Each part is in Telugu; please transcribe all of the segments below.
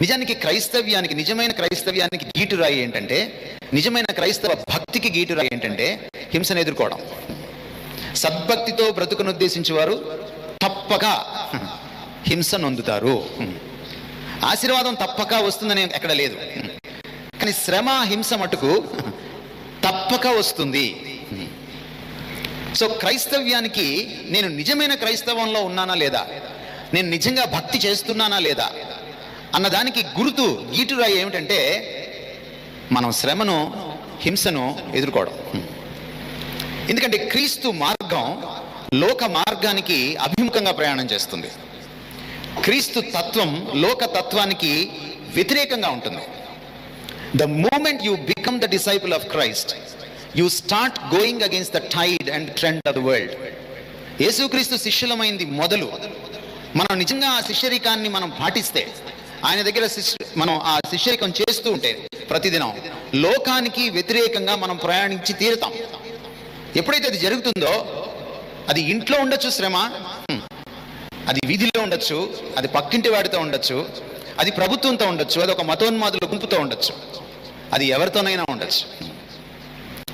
నిజానికి క్రైస్తవ్యానికి నిజమైన క్రైస్తవ్యానికి గీటురాయి ఏంటంటే నిజమైన క్రైస్తవ భక్తికి గీటురాయి ఏంటంటే హింసను ఎదుర్కోవడం. సద్భక్తితో బ్రతుకును ఉద్దేశించేవారు తప్పక హింస నొందుతారు. ఆశీర్వాదం తప్పక వస్తుందని ఎక్కడ లేదు. కానీ శ్రమ హింస మటుకు తప్పక వస్తుంది. సో క్రైస్తవ్యానికి నేను నిజమైన క్రైస్తవంలో ఉన్నానా లేదా? నేను నిజంగా భక్తి చేస్తున్నానా లేదా? అన్నదానికి గుర్తు గీటురాయి ఏమిటంటే మనం శ్రమను హింసను ఎదుర్కోవడం. ఎందుకంటే క్రీస్తు మార్గం లోక మార్గానికి అభిముఖంగా ప్రయాణం చేస్తుంది. క్రీస్తు తత్వం లోక తత్వానికి వ్యతిరేకంగా ఉంటుంది. The moment you become the disciple of Christ you start going against the tide and trend of the world Yesukristu శిష్యులమైంది మొదలు. మనం నిజంగా ఆ శిష్యరికాన్ని మనం పాటిస్తే ఆయన దగ్గర శిష్య మనం ఆ శిష్యరికం చేస్తూ ఉంటే ప్రతిదినం లోకానికి వ్యతిరేకంగా మనం ప్రయాణించి తీరుతాం. ఎప్పుడైతే అది జరుగుతుందో అది ఇంట్లో ఉండొచ్చు శ్రమ అది వీధిలో ఉండొచ్చు అది పక్కింటి వాడితో ఉండొచ్చు అది ప్రభుత్వంతో ఉండొచ్చు అది ఒక మతోన్మాదుల గుంపుతో ఉండొచ్చు అది ఎవరితోనైనా ఉండొచ్చు.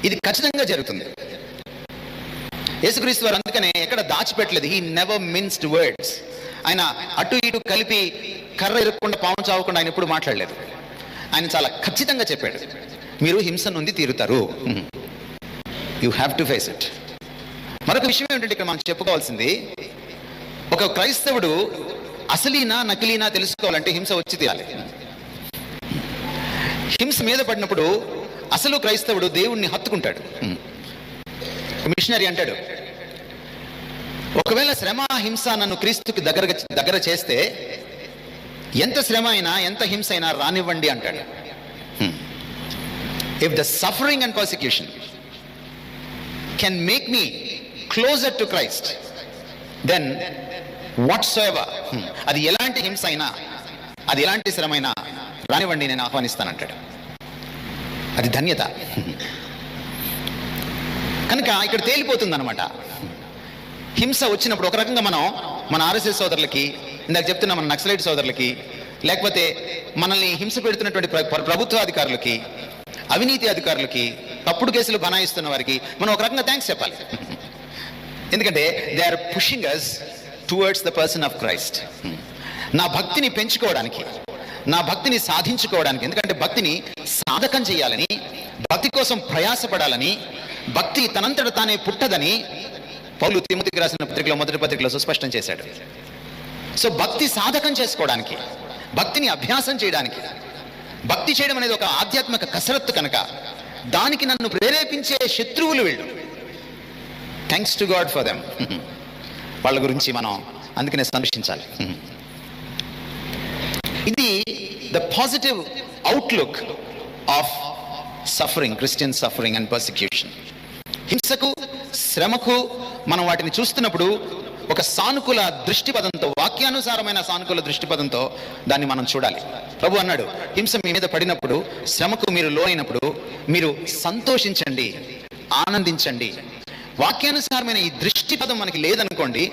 ఇది ఖచ్చితంగా జరుగుతుంది. యేసుక్రీస్తు వారు అందుకనే ఎక్కడ దాచిపెట్టలేదు. హీ నెవర్ మిన్స్డ్ వర్డ్స్ ఆయన అటు ఇటు కలిపి కర్ర ఇరుక్కుండా పాము చావకుండా ఆయన ఎప్పుడు మాట్లాడలేదు. ఆయన చాలా ఖచ్చితంగా చెప్పాడు మీరు హింస నుండి తీరుతారు. You have to face it మరొక విషయం ఏంటంటే ఇక్కడ మనం చెప్పుకోవాల్సింది ఒక క్రైస్తవుడు అసలీనా నకిలీనా తెలుసుకోవాలంటే హింస వచ్చి తీయాలి హింస మీద పడినప్పుడు అసలు క్రైస్తవుడు దేవుణ్ణి హత్తుకుంటాడు. మిషనరీ అంటాడు ఒకవేళ శ్రమ హింస నన్ను క్రీస్తుకి దగ్గర దగ్గర చేస్తే ఎంత శ్రమ అయినా ఎంత హింస అయినా రానివ్వండి అంటాడు. If the suffering and prosecution can make me closer to Christ then whatsoever అది ఎలాంటి హింస అయినా అది ఎలాంటి శ్రమ అయినా రానివ్వండి నేను ఆహ్వానిస్తానంటాడు అది ధన్యత. కనుక ఇక్కడ తేలిపోతుంది అనమాట హింస వచ్చినప్పుడు ఒక రకంగా మనం మన ఆర్ఎస్ఎస్ సోదరులకి ఇందాక చెప్తున్న మన నక్సలైట్ సోదరులకి లేకపోతే మనల్ని హింస పెడుతున్నటువంటి ప్రభుత్వ అధికారులకి అవినీతి అధికారులకి తప్పుడు కేసులు బనాయిస్తున్న వారికి మనం ఒక రకంగా థ్యాంక్స్ చెప్పాలి. ఎందుకంటే they are pushing us towards the person of Christ నా భక్తిని పెంచుకోవడానికి నా భక్తిని సాధించుకోవడానికి ఎందుకంటే భక్తిని సాధకం చేయాలని భక్తి కోసం ప్రయాసపడాలని భక్తి తనంతట తానే పుట్టదని పౌలు తిమ్మతికి రాసిన పత్రికలో మొదటి పత్రికలో సుస్పష్టం చేశాడు. సో భక్తి సాధకం చేసుకోవడానికి భక్తిని అభ్యాసం చేయడానికి భక్తి చేయడం అనేది ఒక ఆధ్యాత్మిక కసరత్తు కనుక దానికి నన్ను ప్రేరేపించే శత్రువులు వీళ్ళు. Thanks to God for them వాళ్ళ గురించి మనం అందుకనే సంరక్షించాలి ఇది the positive outlook of suffering Christian suffering and persecution హింసకు శ్రమకు మనం వాటిని చూస్తున్నప్పుడు ఒక సానుకూల దృష్టిపథంతో వాక్యానుసారమైన సానుకూల దృష్టిపథంతో దాన్ని మనం చూడాలి. ప్రభు అన్నాడు హింస మీ మీద పడినప్పుడు శ్రమకు మీరు లోనైనప్పుడు మీరు సంతోషించండి ఆనందించండి. వాక్యానుసారమైన ఈ దృష్టిపథం మనకి లేదనుకోండి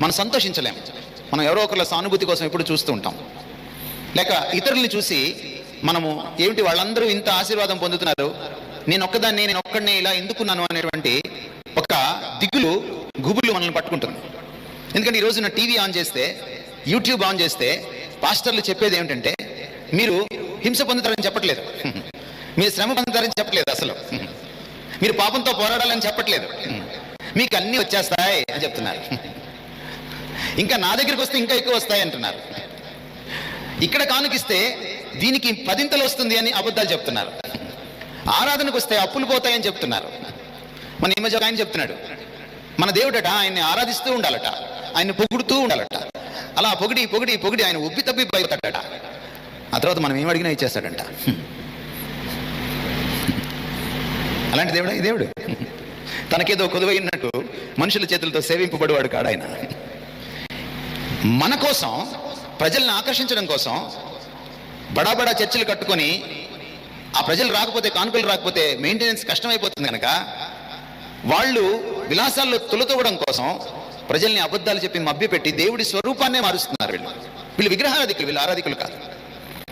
మనం సంతోషించలేం. మనం ఎవరో ఒకళ్ళ సానుభూతి కోసం ఎప్పుడు చూస్తూ ఉంటాం. లేక ఇతరుల్ని చూసి మనము ఏమిటి వాళ్ళందరూ ఇంత ఆశీర్వాదం పొందుతున్నారు? నేను ఒక్కదాన్ని నేను ఒక్కడినే ఇలా ఎందుకున్నాను? అనేటువంటి ఒక దిగులు గుబులు మనల్ని పట్టుకుంటుంది. ఎందుకంటే ఈ రోజున టీవీ ఆన్ చేస్తే యూట్యూబ్ ఆన్ చేస్తే పాస్టర్లు చెప్పేది ఏమిటంటే మీరు హింస పొందుతారని చెప్పట్లేదు. మీరు శ్రమ పొందుతారని చెప్పట్లేదు అసలు. మీరు పాపంతో పోరాడాలని చెప్పట్లేదు. మీకు అన్నీ వచ్చేస్తాయి అని చెప్తున్నారు. ఇంకా నా దగ్గరికి వస్తే ఇంకా ఎక్కువ వస్తాయి అంటున్నారు. ఇక్కడ కానుకిస్తే దీనికి పదింతలు వస్తుంది అని అబద్ధాలు చెప్తున్నారు. ఆరాధనకు వస్తే అప్పులు పోతాయని చెప్తున్నారు. మన ఈ మధ్య ఒక ఆయన చెప్తున్నాడు. మన దేవుడట ఆయన్ని ఆరాధిస్తూ ఉండాలట ఆయన్ని పొగుడుతూ ఉండాలట. అలా పొగిడి పొగిడి పొగిడి ఆయన ఉబ్బి తప్పి పోతాడట ఆ తర్వాత మనం ఏం అడిగినా ఇచ్చేస్తాడంట. అలాంటి దేవుడా ఈ దేవుడు? తనకేదో కొదువైనట్టు మనుషుల చేతులతో సేవింపబడేవాడు కాడు ఆయన. మన కోసం ప్రజల్ని ఆకర్షించడం కోసం బడా బడా చర్చలు కట్టుకొని ఆ ప్రజలు రాకపోతే కానుకలు రాకపోతే మెయింటెనెన్స్ కష్టమైపోతుంది కనుక వాళ్ళు విలాసాల్లో తొలతవ్వడం కోసం ప్రజల్ని అబద్ధాలు చెప్పి మభ్యపెట్టి దేవుడి స్వరూపాన్నే మారుస్తున్నారు వీళ్ళు. వీళ్ళు విగ్రహారాధికులు వీళ్ళు ఆరాధికులు కాదు.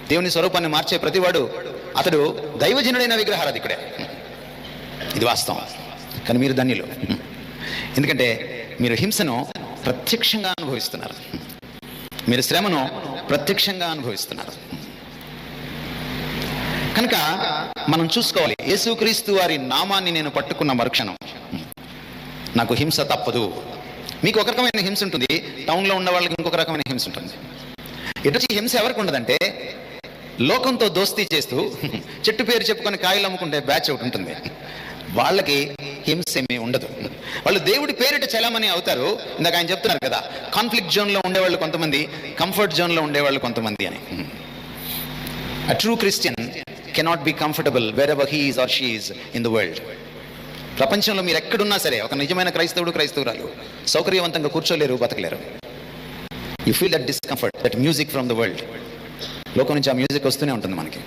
దేవుని స్వరూపాన్ని మార్చే ప్రతివాడు అతడు దైవజనుడైన విగ్రహారాధికుడే. ఇది వాస్తవం. కానీ మీరు ధన్యులు. ఎందుకంటే మీరు హింసను ప్రత్యక్షంగా అనుభవిస్తున్నారు. మీరు శ్రమను ప్రత్యక్షంగా అనుభవిస్తున్నారు. కనుక మనం చూసుకోవాలి. యేసుక్రీస్తు వారి నామాన్ని నేను పట్టుకున్న మరుక్షణం. నాకు హింస తప్పదు. మీకు ఒక రకమైన హింస ఉంటుంది. టౌన్లో ఉన్న వాళ్ళకి ఇంకొక రకమైన హింస ఉంటుంది. ఇటు హింస ఎవరికి ఉండదంటే లోకంతో దోస్తీ చేస్తూ చెట్టు పేరు చెప్పుకొని కాయలు అమ్ముకుంటే బ్యాచ్ ఒకటి ఉంటుంది. వాళ్ళకి హింస ఏమీ ఉండదు. వాళ్ళు దేవుడి పేరిట చలామణి అవుతారు. ఇందాక ఆయన చెప్తున్నారు కదా కాన్ఫ్లిక్ట్ జోన్లో ఉండేవాళ్ళు కొంతమంది కంఫర్ట్ జోన్లో ఉండేవాళ్ళు కొంతమంది అని. True Christian cannot be comfortable wherever he's or she's in the world ప్రపంచంలో మీరు ఎక్కడున్నా సరే ఒక నిజమైన క్రైస్తవుడు క్రైస్తవురాలు సౌకర్యవంతంగా కూర్చోలేరు బతకలేరు. You feel that discomfort that music from the world లోకం నుంచి ఆ మ్యూజిక్ వస్తూనే ఉంటుంది మనకి.